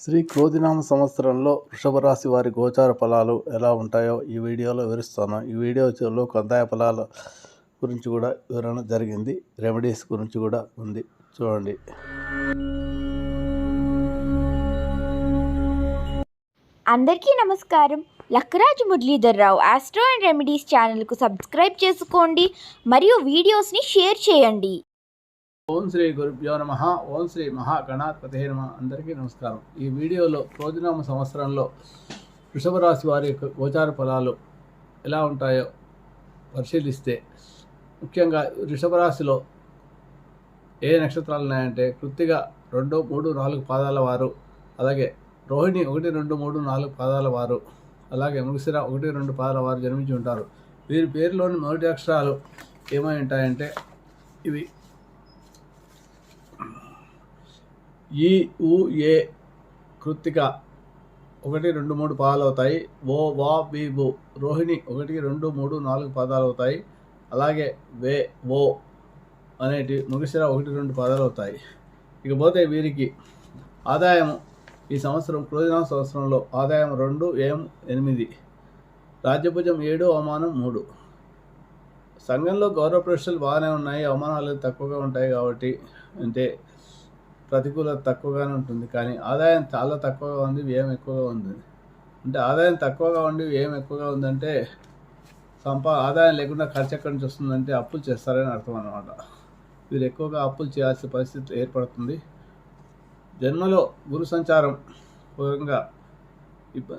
శ్రీ క్రోధినామ సంవత్సరంలో వృషభ రాశి వారి గోచార ఫలాలు ఎలా ఉంటాయో ఈ వీడియోలో వివరిస్తాను. ఈ వీడియోలో కందాయ ఫలాల గురించి కూడా వివరణ జరిగింది. రెమెడీస్ గురించి కూడా ఉంది. చూడండి. అందరికీ నమస్కారం. Lakkaraju Muralidharrao astro and remedies ఛానల్కు సబ్స్క్రైబ్ చేసుకోండి. మరియు వీడియోస్ని షేర్ చేయండి. ఓం శ్రీ గురుభ్యో నమ. ఓం శ్రీ మహాగణాధిపతి నమ. అందరికీ నమస్కారం. ఈ వీడియోలో క్రోధినామ సంవత్సరంలో వృషభ రాశి వారి యొక్క గోచార ఫలాలు ఎలా ఉంటాయో పరిశీలిస్తే ముఖ్యంగా వృషభ రాశిలో ఏ నక్షత్రాలు ఉన్నాయంటే కృత్తిగా రెండు మూడు నాలుగు పాదాల వారు అలాగే రోహిణి ఒకటి రెండు మూడు నాలుగు పాదాల వారు అలాగే ముగిసిర ఒకటి రెండు పాదాల వారు జన్మించి ఉంటారు. వీరి పేరులోని మొదటి అక్షరాలు ఏమై ఉంటాయంటే ఇవి ఈ కృత్తిక ఒకటి రెండు మూడు పదాలు అవుతాయి ఓ వా బీబు రోహిణి ఒకటి రెండు మూడు నాలుగు పదాలు అవుతాయి అలాగే వే ఓ అనేటి ముగిసిర ఒకటి రెండు పాదాలు అవుతాయి ఇకపోతే వీరికి ఆదాయం ఈ సంవత్సరం క్రోజన సంవత్సరంలో ఆదాయం రెండు ఏం ఎనిమిది. రాజ్యభుజం ఏడు అవమానం మూడు. సంఘంలో గౌరవ ప్రశ్నలు బాగానే ఉన్నాయి అవమానాలు తక్కువగా ఉంటాయి కాబట్టి అంటే ప్రతికూలత తక్కువగానే ఉంటుంది. కానీ ఆదాయం చాలా తక్కువగా ఉంది వ్యయం ఎక్కువగా ఉంది. అంటే ఆదాయం తక్కువగా ఉండి వ్యయం ఎక్కువగా ఉందంటే సంపా ఆదాయం లేకుండా ఖర్చు ఎక్కడి నుంచి వస్తుందంటే అప్పులు చేస్తారని అర్థం అనమాట వీరు ఎక్కువగా అప్పులు చేయాల్సిన పరిస్థితి ఏర్పడుతుంది. జన్మలో గురు సంచారం పూర్వంగా ఇబ్బ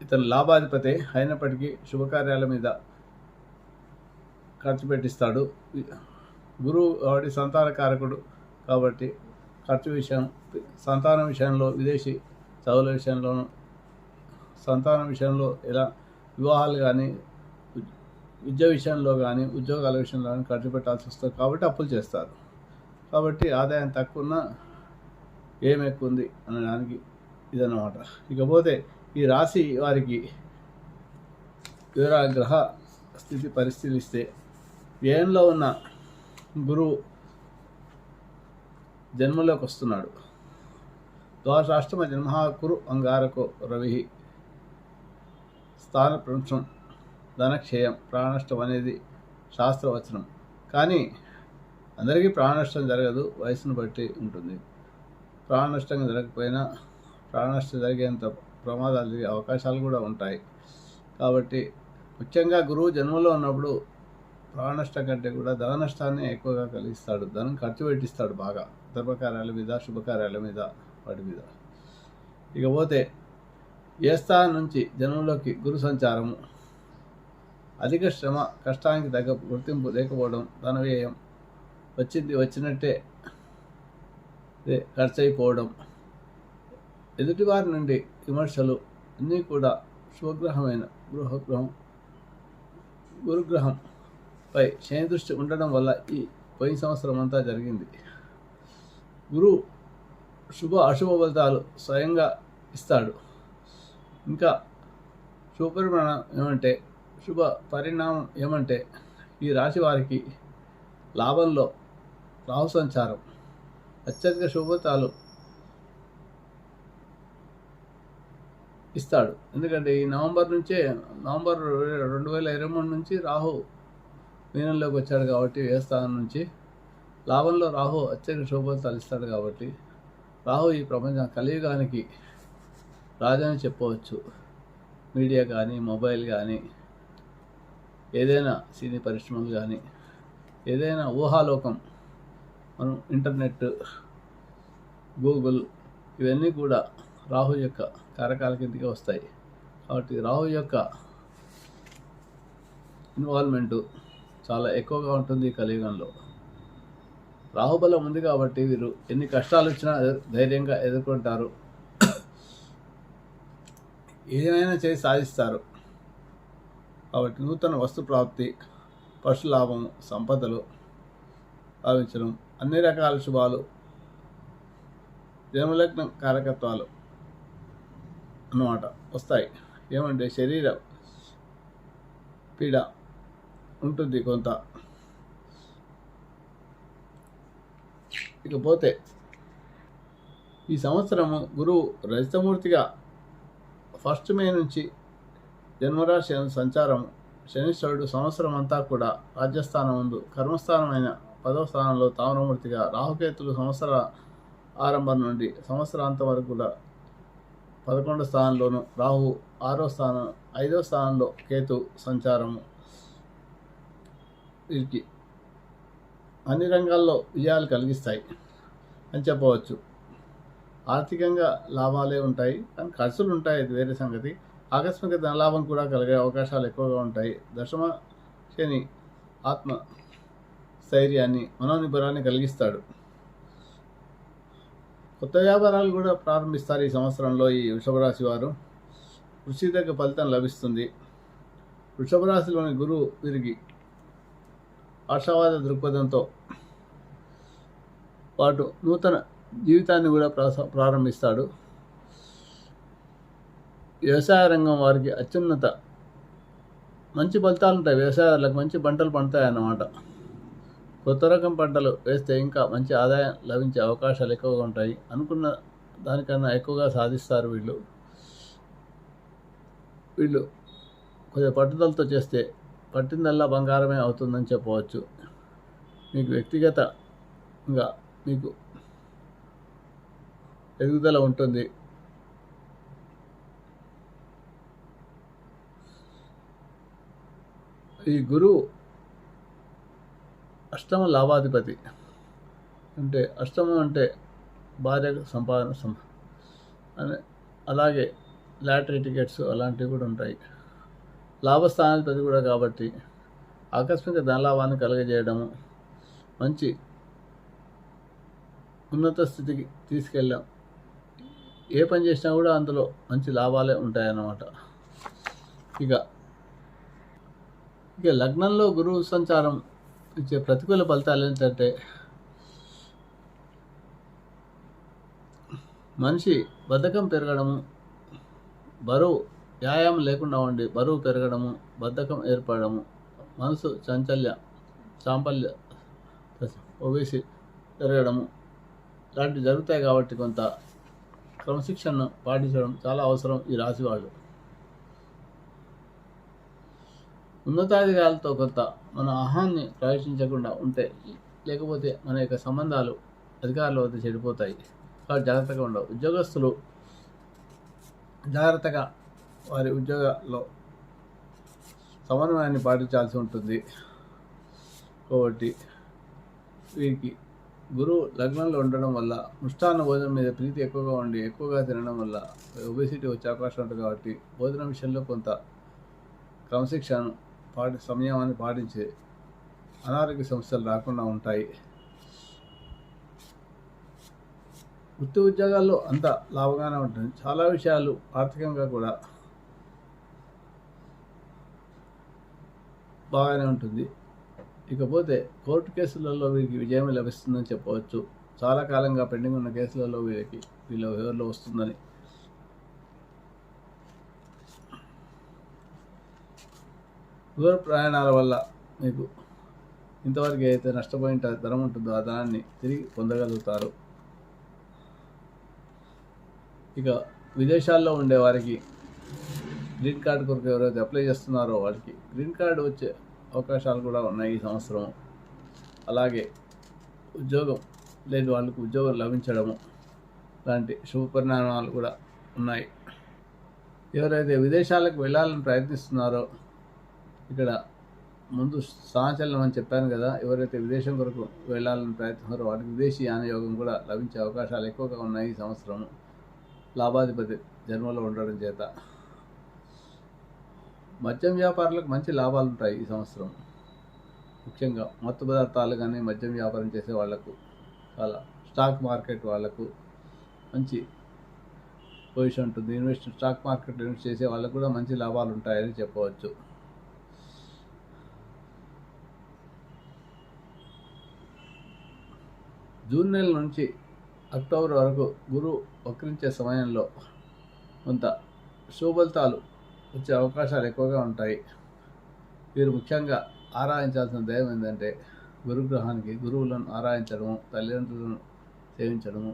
ఇతను లాభాధిపతి అయినప్పటికీ శుభకార్యాల మీద ఖర్చు పెట్టిస్తాడు. గురువు వాడి సంతానకారకుడు కాబట్టి ఖర్చు విషయం సంతానం విషయంలో విదేశీ చదువుల విషయంలోనూ సంతానం విషయంలో ఇలా వివాహాలు కానీ విద్య విషయంలో కానీ ఉద్యోగాల విషయంలో కానీ ఖర్చు పెట్టాల్సి వస్తుంది కాబట్టి అప్పులు చేస్తారు. కాబట్టి ఆదాయం తక్కువ ఉన్నా ఏం ఎక్కువ ఉంది అనడానికి ఇదన్నమాట. ఇకపోతే ఈ రాశి వారికి వివర గ్రహ స్థితి పరిశీలిస్తే వ్యయంలో ఉన్న గురువు జన్మలోకి వస్తున్నాడు ద్వాదశాష్టమ జన్మ కురు అంగారకో రవి స్థాన ప్రపంచం ధనక్షయం ప్రాణనష్టం అనేది శాస్త్రవచనం. కానీ అందరికీ ప్రాణనష్టం జరగదు వయసును బట్టి ఉంటుంది. ప్రాణనష్టం జరగకపోయినా ప్రాణనష్టం జరిగేంత ప్రమాదాలు జరిగే అవకాశాలు కూడా ఉంటాయి. కాబట్టి ముఖ్యంగా గురువు జన్మలో ఉన్నప్పుడు ప్రాణనష్టం కంటే కూడా ధన నష్టాన్ని ఎక్కువగా కలిగిస్తాడు. ధనం ఖర్చు పెట్టిస్తాడు బాగా. ధర్మకార్యాల మీద శుభకార్యాల మీద వాటి మీద. ఇకపోతే ఏ స్థానం నుంచి జనంలోకి గురు సంచారము అధిక శ్రమ కష్టానికి తగ్గ గుర్తింపు లేకపోవడం ధన వ్యయం వచ్చింది వచ్చినట్టే ఖర్చు అయిపోవడం ఎదుటివారి నుండి విమర్శలు అన్నీ కూడా శుభగ్రహమైన గృహగ్రహం గురుగ్రహంపై శని దృష్టి ఉండడం వల్ల ఈ పోయిన సంవత్సరం అంతా జరిగింది. గురువు శుభ అశుభ ఫలితాలు స్వయంగా ఇస్తాడు. ఇంకా శుభపరిమాణం ఏమంటే శుభ పరిణామం ఏమంటే ఈ రాశి వారికి లాభంలో రాహు సంచారం అత్యధిక శుభతాలు ఇస్తాడు. ఎందుకంటే ఈ నవంబర్ నుంచే నవంబర్ రెండు వేల ఇరవై మూడు నుంచి రాహు మీనంలోకి వచ్చాడు కాబట్టి ఏ స్థానం నుంచి లాభంలో రాహు అత్యధిక శోభను తలిస్తాడు కాబట్టి రాహు ఈ ప్రపంచం కలియుగానికి రాజని చెప్పవచ్చు. మీడియా కానీ మొబైల్ కానీ ఏదైనా సినీ పరిశ్రమలు కానీ ఏదైనా ఊహాలోకం మనం ఇంటర్నెట్ గూగుల్ ఇవన్నీ కూడా రాహు యొక్క కారకాల కిందకే వస్తాయి. కాబట్టి రాహు యొక్క ఇన్వాల్వ్మెంటు చాలా ఎక్కువగా ఉంటుంది ఈ కలియుగంలో. రాహుబలం ఉంది కాబట్టి వీరు ఎన్ని కష్టాలు వచ్చినా ధైర్యంగా ఎదుర్కొంటారు. ఏదైనా చేసి సాధిస్తారు. కాబట్టి నూతన వస్తు ప్రాప్తి పశు లాభం సంపదలు భావించడం అన్ని రకాల శుభాలు జన్మలగ్న కారకత్వాలు అన్నమాట వస్తాయి. ఏమంటే శరీర పీడ ఉంటుంది కొంత. ఇకపోతే ఈ సంవత్సరము గురువు రజితమూర్తిగా ఫస్ట్ మే నుంచి జన్మరాశి సంచారం శనీశ్వరుడు సంవత్సరం అంతా కూడా రాజ్యస్థానం ముందు కర్మస్థానమైన పదవ స్థానంలో తామ్రమూర్తిగా రాహుకేతులు సంవత్సర ఆరంభం నుండి సంవత్సరాంతం వరకు కూడా పదకొండో స్థానంలోను రాహు ఆరో స్థానం ఐదో స్థానంలో కేతు సంచారము. వీరికి అన్ని రంగాల్లో విజయాలు కలిగిస్తాయి అని చెప్పవచ్చు. ఆర్థికంగా లాభాలే ఉంటాయి కానీ ఖర్చులు ఉంటాయి అది వేరే సంగతి. ఆకస్మిక ధనలాభం కూడా కలిగే అవకాశాలు ఎక్కువగా ఉంటాయి. దశమ శని ఆత్మ స్థైర్యాన్ని మనోనిబరాన్ని కలిగిస్తాడు. కొత్త వ్యాపారాలు కూడా ప్రారంభిస్తారు ఈ సంవత్సరంలో ఈ వృషభరాశి వారు. కృషి దగ్గర ఫలితం లభిస్తుంది. వృషభరాశిలోని గురువు వీరికి ఆశావాద దృక్పథంతో పాటు నూతన జీవితాన్ని కూడా ప్రారంభిస్తాడు. వ్యవసాయ రంగం వారికి అత్యున్నత మంచి ఫలితాలు ఉంటాయి. వ్యవసాయాలకు మంచి పంటలు పండుతాయి అన్నమాట కొత్త రకం పంటలు వేస్తే ఇంకా మంచి ఆదాయం లభించే అవకాశాలు ఎక్కువగా ఉంటాయి. అనుకున్న దానికన్నా ఎక్కువగా సాధిస్తారు వీళ్ళు. వీళ్ళు కొద్దిగా పట్టుదలతో చేస్తే పట్టిందల్లా బంగారమే అవుతుందని చెప్పవచ్చు. మీకు వ్యక్తిగతంగా మీకు ఎదుగుదల ఉంటుంది. ఈ గురువు అష్టమ లాభాధిపతి. అంటే అష్టమం అంటే భార్య సంపాదన సం అని అలాగే లాటరీ టికెట్స్ అలాంటివి కూడా ఉంటాయి. లాభస్థానానికి కూడా కాబట్టి ఆకస్మిక ధనలాభాన్ని కలగజేయడము మంచి ఉన్నత స్థితికి తీసుకెళ్ళాం ఏ పని చేసినా కూడా అందులో మంచి లాభాలే ఉంటాయన్నమాట. ఇక ఇక లగ్నంలో గురువు సంచారం ఇచ్చే ప్రతికూల ఫలితాలు ఏంటంటే మనిషి బద్ధకం పెరగడము బరువు వ్యాయామం లేకుండా ఉండి బరువు పెరగడము బద్ధకం ఏర్పడము మనసు చాంచల్య చాంపల్య ఒబేసి పెరగడము ఇలాంటివి జరుగుతాయి కాబట్టి కొంత క్రమశిక్షణను పాటించడం చాలా అవసరం ఈ రాశి వాళ్ళు. ఉన్నతాధికారులతో కొంత మన ఆహాన్ని ప్రవేశించకుండా ఉంటే లేకపోతే మన యొక్క సంబంధాలు అధికారుల వద్ద చెడిపోతాయి. కాబట్టి జాగ్రత్తగా ఉండవు. ఉద్యోగస్తులు జాగ్రత్తగా వారి ఉద్యోగాల్లో సమన్వయాన్ని పాటించాల్సి ఉంటుంది. కాబట్టి వీరికి గురువు లగ్నంలో ఉండడం వల్ల మృష్టాన్న భోజనం మీద ప్రీతి ఎక్కువగా ఉండి ఎక్కువగా తినడం వల్ల ఒబేసిటీ వచ్చే అవకాశం ఉంటుంది కాబట్టి భోజనం విషయంలో కొంత క్రమశిక్షణను పాటి సంయమాన్ని పాటించే అనారోగ్య సమస్యలు రాకుండా ఉంటాయి. వృత్తి ఉద్యోగాల్లో అంత లాభంగానే ఉంటుంది. చాలా విషయాలు ఆర్థికంగా కూడా బాగానే ఉంటుంది. ఇకపోతే కోర్టు కేసులలో వీరికి విజయం లభిస్తుందని చెప్పవచ్చు. చాలా కాలంగా పెండింగ్ ఉన్న కేసులలో వీరికి వీళ్ళ ఎవరిలో వస్తుందని. దూర ప్రయాణాల వల్ల మీకు ఇంతవరకు అయితే నష్టపోయిన ధనం ఉంటుందో ఆ ధనాన్ని తిరిగి పొందగలుగుతారు. ఇక విదేశాల్లో ఉండే వారికి గ్రీన్ కార్డు కొరకు ఎవరైతే అప్లై చేస్తున్నారో వాళ్ళకి గ్రీన్ కార్డు వచ్చే అవకాశాలు కూడా ఉన్నాయి ఈ సంవత్సరం. అలాగే ఉద్యోగం లేని వాళ్ళకు ఉద్యోగం లభించడము లాంటి శుభ పరిణామాలు కూడా ఉన్నాయి. ఎవరైతే విదేశాలకు వెళ్ళాలని ప్రయత్నిస్తున్నారో ఇక్కడ ముందు సాంచలనం అని చెప్పాను కదా ఎవరైతే విదేశం కొరకు వెళ్ళాలని ప్రయత్నిస్తున్నారో వాటికి విదేశీ యానయోగం కూడా లభించే అవకాశాలు ఎక్కువగా ఉన్నాయి ఈ సంవత్సరం లాభాధిపతి జన్మలో ఉండడం చేత. మద్యం వ్యాపారులకు మంచి లాభాలు ఉంటాయి ఈ సంవత్సరం. ముఖ్యంగా మత్తు పదార్థాలు కానీ మద్యం వ్యాపారం చేసే వాళ్ళకు చాలా స్టాక్ మార్కెట్ వాళ్ళకు మంచి పొజిషన్ ఉంటుంది. ఇన్వెస్ట్ స్టాక్ మార్కెట్ ఇన్వెస్ట్ చేసే వాళ్ళకు కూడా మంచి లాభాలు ఉంటాయని చెప్పవచ్చు. జూన్ నెల నుంచి అక్టోబర్ వరకు గురువు వక్రించే సమయంలో కొంత శుభలితాలు వచ్చే అవకాశాలు ఎక్కువగా ఉంటాయి. వీరు ముఖ్యంగా ఆరాధించాల్సిన దైవం ఏంటంటే గురుగ్రహానికి గురువులను ఆరాధించడము తల్లిదండ్రులను సేవించడము.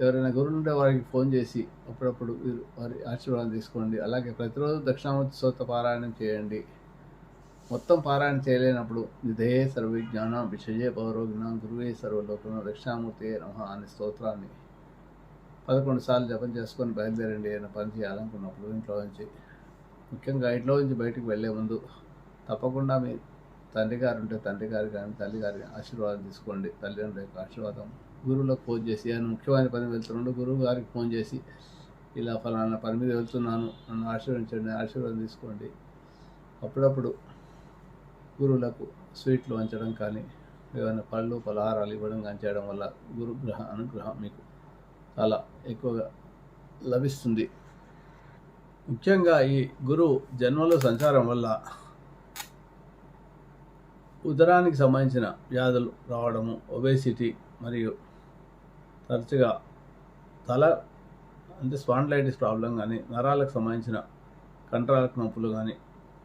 ఎవరైనా గురువు ఉండే వారికి ఫోన్ చేసి అప్పుడప్పుడు వీరు వారి ఆశీర్వాదం తీసుకోండి. అలాగే ప్రతిరోజు దక్షిణామూర్తి సోత పారాయణం చేయండి. మొత్తం పారాయణ చేయలేనప్పుడు నిధయే సర్వవిజ్ఞాన విషయే పౌరోజ్ఞానం గురువే సర్వలోకం దక్షిణామూర్తి నమ అనే స్తోత్రాన్ని పదకొండు సార్లు జపం చేసుకొని బయలుదేరండి ఏదైనా పని చేయాలనుకున్నప్పుడు ఇంట్లో నుంచి. ముఖ్యంగా ఇంట్లో నుంచి బయటికి వెళ్ళే ముందు తప్పకుండా మీ తండ్రి గారు ఉంటే తండ్రి గారు కానీ తల్లి గారి ఆశీర్వాదం తీసుకోండి. తల్లిదండ్రుల యొక్క ఆశీర్వాదం. గురువులకు ఫోన్ చేసి ఆయన ముఖ్యమైన పని వెళ్తున్నాడు గురువు గారికి ఫోన్ చేసి ఇలా ఫలానా పని మీద వెళ్తున్నాను నన్ను ఆశీర్వదించండి ఆశీర్వాదం తీసుకోండి. అప్పుడప్పుడు గురువులకు స్వీట్లు వంచడం కానీ ఏమైనా పళ్ళు పలహారాలు ఇవ్వడం కానీ చేయడం వల్ల గురుగ్రహ అనుగ్రహం మీకు చాలా ఎక్కువగా లభిస్తుంది. ముఖ్యంగా ఈ గురువు జన్మలో సంచారం వల్ల ఉదరానికి సంబంధించిన వ్యాధులు రావడము ఒబేసిటీ మరియు తరచుగా తల అంటే స్పాండ్లైటిస్ ప్రాబ్లం కానీ నరాలకు సంబంధించిన కంట్రాలకు నొప్పులు కానీ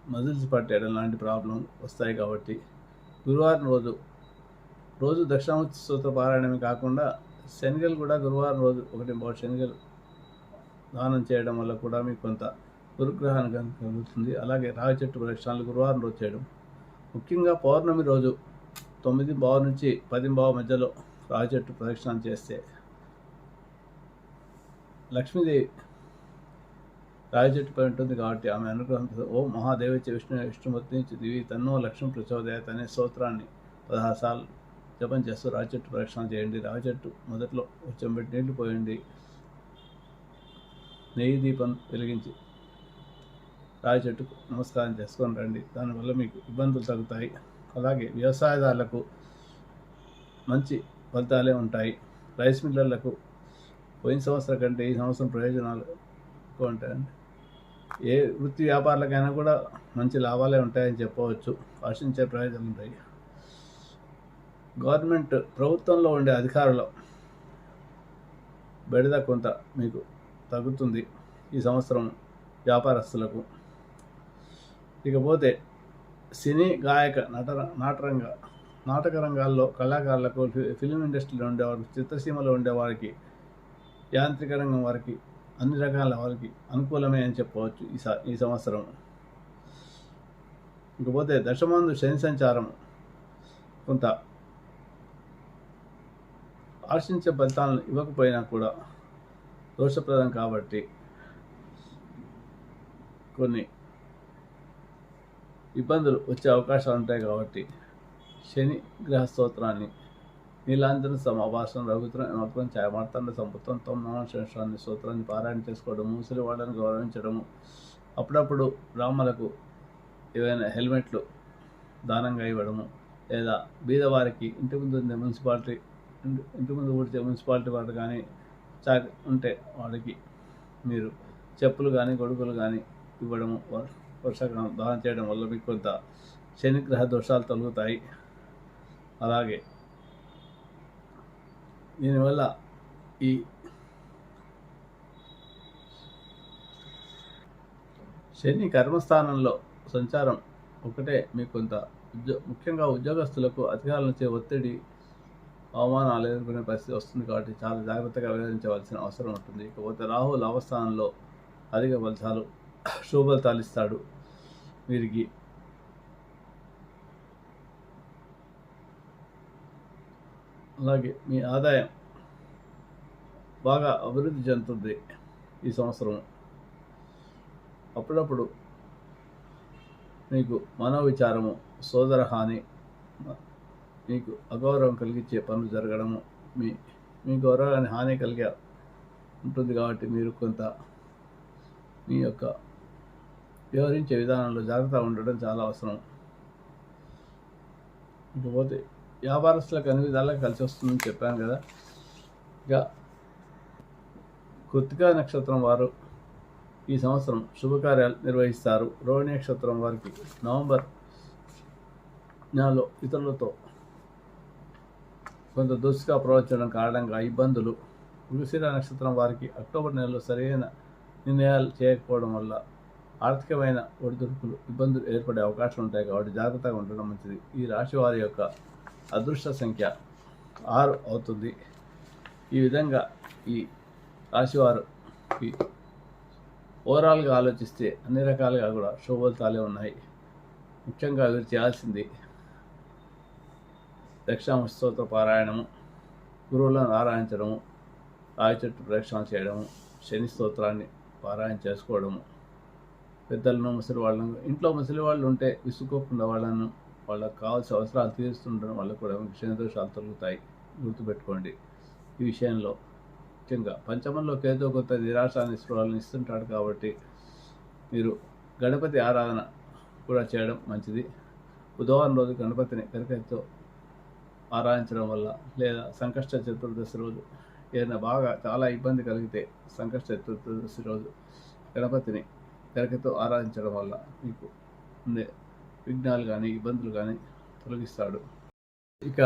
మజిల్స్ పట్టేయడం లాంటి ప్రాబ్లం వస్తాయి కాబట్టి గురువారం రోజు రోజు దక్షిణామూర్తి స్తోత్ర పారాయణమే కాకుండా శనగలు కూడా గురువారం రోజు ఒకటి మూడు శనగలు దానం చేయడం వల్ల కూడా మీకు కొంత గురుగ్రహాన్ని కలుగుతుంది. అలాగే రావి చెట్టు ప్రదక్షిణాలు గురువారం రోజు చేయడం. ముఖ్యంగా పౌర్ణమి రోజు తొమ్మిది బావు నుంచి పది బావు మధ్యలో రావి చెట్టు ప్రదక్షిణాలు చేస్తే లక్ష్మీదేవి రావి చెట్టుపై ఉంటుంది కాబట్టి ఆమె అనుగ్రహంతో ఓ మహాదేవిచ విష్ణు విష్ణుమూర్తి నుంచి దివి తన్నో లక్ష్మీ ప్రచోదయత అనే స్తోత్రాన్ని పదహారు సార్లు జపం చేస్తూ రావి చెట్టు ప్రదక్షిణ చేయండి. రావి చెట్టు మొదట్లో వచ్చంబెట్టి నీళ్ళు పోయండి. నెయ్యి దీపం వెలిగించి రావి చెట్టుకు నమస్కారం చేసుకొని రండి. దానివల్ల మీకు ఇబ్బందులు తగ్గుతాయి. అలాగే వ్యవసాయదారులకు మంచి ఫలితాలే ఉంటాయి. రైస్ మిల్లర్లకు పోయిన సంవత్సరం కంటే ఈ సంవత్సరం ప్రయోజనాలు ఎక్కువ ఉంటాయండి. ఏ వృత్తి వ్యాపారులకైనా కూడా మంచి లాభాలే ఉంటాయని చెప్పవచ్చు. ఆశించే ప్రయోజనాలు ఉంటాయి. గవర్నమెంట్ ప్రభుత్వంలో ఉండే అధికారులు బెడద కొంత మీకు తగ్గుతుంది ఈ సంవత్సరం వ్యాపారస్తులకు. ఇకపోతే సినీ గాయక నటర నాటరంగ నాటక రంగాల్లో కళాకారులకు ఫి- ఫిలిం ఇండస్ట్రీలో ఉండేవారికి చిత్రసీమలో ఉండేవారికి యాంత్రిక రంగం వారికి అన్ని రకాల వారికి అనుకూలమే అని చెప్పవచ్చు ఈ స- ఈ సంవత్సరం. ఇకపోతే దశమందు శని సంచారం కొంత ఆశించే ఫలితాలను ఇవ్వకపోయినా కూడా దోషప్రదం కాబట్టి కొన్ని ఇబ్బందులు వచ్చే అవకాశాలు ఉంటాయి కాబట్టి శని గ్రహ స్తోత్రాన్ని నీలాంజన సమాభాషణ రఘుత్రం నొత్వం ఛాయమార్తాండ సంపుత్వం తొమ్మిది స్తోత్రాన్ని పారాయణ చేసుకోవడం ముసలి వాళ్ళని గౌరవించడము అప్పుడప్పుడు బ్రాహ్మలకు ఏవైనా హెల్మెట్లు దానంగా ఇవ్వడము లేదా బీదవారికి ఇంటి ముందు ఉండే మున్సిపాలిటీ ఇంటి- ముందు ఊడితే మున్సిపాలిటీ వాళ్ళు కానీ చా ఉంటే వాళ్ళకి మీరు చెప్పులు కానీ గొడుగులు కానీ ఇవ్వడము వర్షాకాలం దానం చేయడం వల్ల మీకు కొంత శనిగ్రహ దోషాలు తొలుగుతాయి. అలాగే దీనివల్ల ఈ శని కర్మస్థానంలో సంచారం ఒకటే మీకు కొంత ఉద్యో ముఖ్యంగా ఉద్యోగస్తులకు అధికారుల వచ్చే ఒత్తిడి అవమానాలు ఎదుర్కొనే పరిస్థితి వస్తుంది కాబట్టి చాలా జాగ్రత్తగా వ్యవహరించవలసిన అవసరం ఉంటుంది. ఇకపోతే రాహు లాభస్థానంలో అధిక ఫలితాలు శుభ తాలిస్తాడు ఇస్తాడు వీరికి. అలాగే మీ ఆదాయం బాగా అభివృద్ధి చెందుతుంది ఈ సంవత్సరం. అప్పుడప్పుడు మీకు మనోవిచారము సోదర హాని మీకు అగౌరవం కలిగించే పనులు జరగడము మీ మీ గౌరవాన్ని హాని కలిగే ఉంటుంది కాబట్టి మీరు కొంత మీ యొక్క వ్యవహరించే విధానంలో జాగ్రత్త ఉండడం చాలా అవసరం. ఇకపోతే వ్యాపారస్తులకు అన్ని విధాలుగా కలిసి వస్తుందని చెప్పాను కదా. ఇక కృతికా నక్షత్రం వారు ఈ సంవత్సరం శుభకార్యాలు నిర్వహిస్తారు. రోహిణి నక్షత్రం వారికి నవంబర్ నెలలో ఇతరులతో కొంత దుస్తుగా ప్రవర్తించడం కారణంగా ఇబ్బందులు. మృగశిర నక్షత్రం వారికి అక్టోబర్ నెలలో సరైన నిర్ణయాలు చేయకపోవడం వల్ల ఆర్థికమైన ఒడిదుడుకులు ఇబ్బందులు ఏర్పడే అవకాశం ఉంటాయి కాబట్టి జాగ్రత్తగా ఉండడం మంచిది. ఈ రాశి వారి యొక్క అదృష్ట సంఖ్య ఆరు అవుతుంది. ఈ విధంగా ఈ రాశివారికి ఓవరాల్గా ఆలోచిస్తే అన్ని రకాలుగా కూడా శుభఫలితాలే ఉన్నాయి. ముఖ్యంగా వీరు చేయాల్సింది దక్షిణామూర్తి స్తోత్ర పారాయణము గురువులను ఆరాధించడము రాయి చెట్టు ప్రదక్షిణ చేయడము శని స్తోత్రాన్ని పారాయణ చేసుకోవడము. పెద్దలను ముసలి వాళ్ళను ఇంట్లో ముసలి వాళ్ళు ఉంటే విసుక్కోకుండా వాళ్ళను వాళ్ళకి కావాల్సిన అవసరాలు తీరుస్తుండడం వల్ల కూడా శని దోషాలు తొలుగుతాయి. గుర్తుపెట్టుకోండి. ఈ విషయంలో ముఖ్యంగా పంచమంలో కేతో కొత్త నిరాశ నిస్పృహాలను ఇస్తుంటాడు కాబట్టి మీరు గణపతి ఆరాధన కూడా చేయడం మంచిది. బుధవారం రోజు గణపతిని గణపతితో ఆరాధించడం వల్ల లేదా సంకష్ట చతుర్దశి రోజు ఏదైనా బాగా చాలా ఇబ్బంది కలిగితే సంకష్ట చతుర్దశి రోజు గణపతిని గరికతో ఆరాధించడం వల్ల మీకు ఉండే విఘ్నాలు కానీ ఇబ్బందులు కానీ తొలగిస్తాడు. ఇక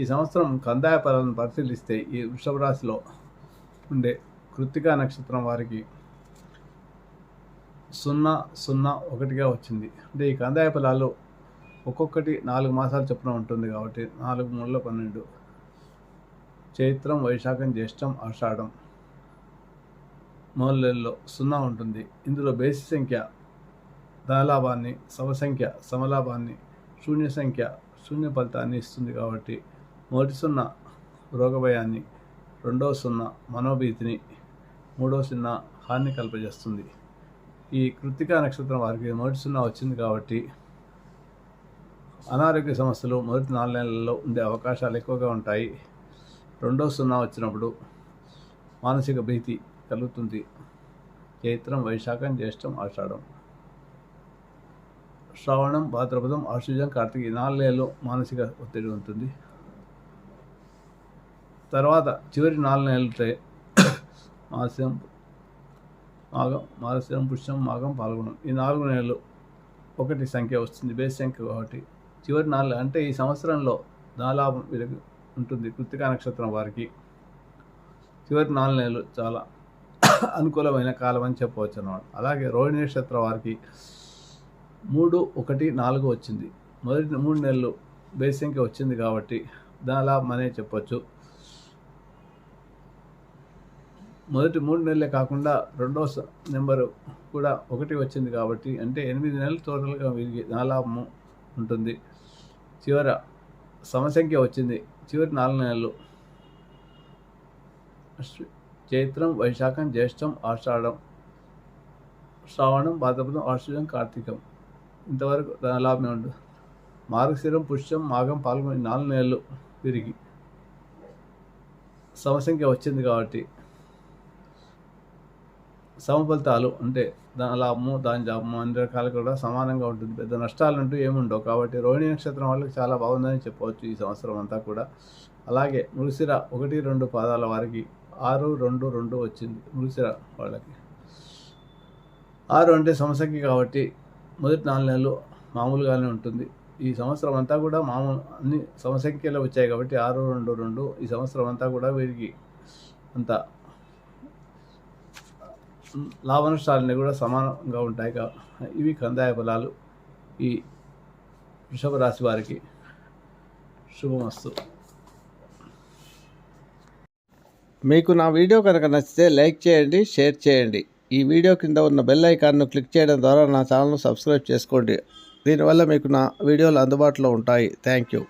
ఈ సంవత్సరం కందాయ ఫలాలను పరిశీలిస్తే ఈ వృషభ రాశిలో ఉండే కృత్తికా నక్షత్రం వారికి సున్నా సున్నా ఒకటిగా వచ్చింది. అంటే ఈ కందాయ ఫలాలు ఒక్కొక్కటి నాలుగు మాసాలు చొప్పున ఉంటుంది కాబట్టి నాలుగు మూడులో పన్నెండు. చైత్రం వైశాఖం జ్యేష్టం ఆషాఢం. మూలలో సున్నా ఉంటుంది. ఇందులో బేసి సంఖ్య ధనలాభాన్ని సమసంఖ్య సమలాభాన్ని శూన్య సంఖ్య శూన్య ఫలితాన్ని ఇస్తుంది కాబట్టి మొదటి సున్నా రోగభయాన్ని రెండవ సున్నా మనోభీతిని మూడవ సున్నా హాని కల్పజేస్తుంది. ఈ కృత్తికా నక్షత్రం వారికి మొదటి సున్నా వచ్చింది కాబట్టి అనారోగ్య సమస్యలు మొదటి నాలుగు నెలల్లో ఉండే అవకాశాలు ఎక్కువగా ఉంటాయి. రెండో సున్నా వచ్చినప్పుడు మానసిక భీతి కలుగుతుంది. చైత్రం వైశాఖం జ్యేష్టం ఆషాఢం. శ్రావణం భాద్రపదం ఆశ్వజం కార్తీక ఈ నాలుగు నెలలు మానసిక ఒత్తిడి ఉంటుంది. తర్వాత చివరి నాలుగు నెలలతో మాసం మాఘం మాసం పుష్యం మాఘం పాల్గొనం. ఈ నాలుగు నెలలు ఒకటి సంఖ్య వస్తుంది. బేస్ సంఖ్య కాబట్టి చివరి నాలుగు అంటే ఈ సంవత్సరంలో దాదాపు వీరికి ఉంటుంది కృత్తికా నక్షత్రం వారికి. చివరి నాలుగు నెలలు చాలా అనుకూలమైన కాలం అని చెప్పవచ్చు అన్నమాట. అలాగే రోహిణి నక్షత్రం వారికి మూడు ఒకటి నాలుగు వచ్చింది. మొదటి మూడు నెలలు బేసింగ్ వచ్చింది కాబట్టి దాదాపు అనే చెప్పొచ్చు. మొదటి మూడు నెలలే కాకుండా రెండో నెంబరు కూడా ఒకటి వచ్చింది కాబట్టి అంటే ఎనిమిది నెలలు టోటల్గా వీరికి దాదాపు ఉంటుంది. చివర సమసంఖ్య వచ్చింది. చివరి నాలుగు నెలలు. చైత్రం వైశాఖం జ్యేష్టం ఆషాఢం శ్రావణం భాద్రపదం ఆశ్రయం కార్తీకం. ఇంతవరకు ధనలాభమే ఉంటుంది మార్గశిరం పుష్యం మాఘం పాల్గొని నాలుగు నెలలు తిరిగి సమసంఖ్య వచ్చింది కాబట్టి సమఫలితాలు అంటే దాని లాభము దాని జాబము అన్ని రకాలు కూడా సమానంగా ఉంటుంది. పెద్ద నష్టాలు అంటూ ఏముండవు. కాబట్టి రోహిణి నక్షత్రం వాళ్ళకి చాలా బాగుందని చెప్పవచ్చు ఈ సంవత్సరం అంతా కూడా. అలాగే మృగశిర ఒకటి రెండు పాదాల వారికి ఆరు రెండు రెండు వచ్చింది మృగశిర వాళ్ళకి. ఆరు అంటే సమసంఖ్య కాబట్టి మొదటి నాలుగు నెలలు మామూలుగానే ఉంటుంది. ఈ సంవత్సరం అంతా కూడా మామూలు అన్ని సమసంఖ్యలో వచ్చాయి కాబట్టి ఆరు రెండు రెండు ఈ సంవత్సరం అంతా కూడా వీరికి అంత లాభ నష్టాలన్నీ కూడా సమానంగా ఉంటాయి కా ఇవి కందాయ ఫలాలు. ఈ వృషభ రాశి వారికి శుభమస్తు. మీకు నా వీడియో కనుక నచ్చితే లైక్ చేయండి షేర్ చేయండి. ఈ వీడియో కింద ఉన్న బెల్ ఐకాన్ను క్లిక్ చేయడం ద్వారా నా ఛానల్ను సబ్స్క్రైబ్ చేసుకోండి. దీనివల్ల మీకు నా వీడియోలు అందుబాటులో ఉంటాయి. Thank you.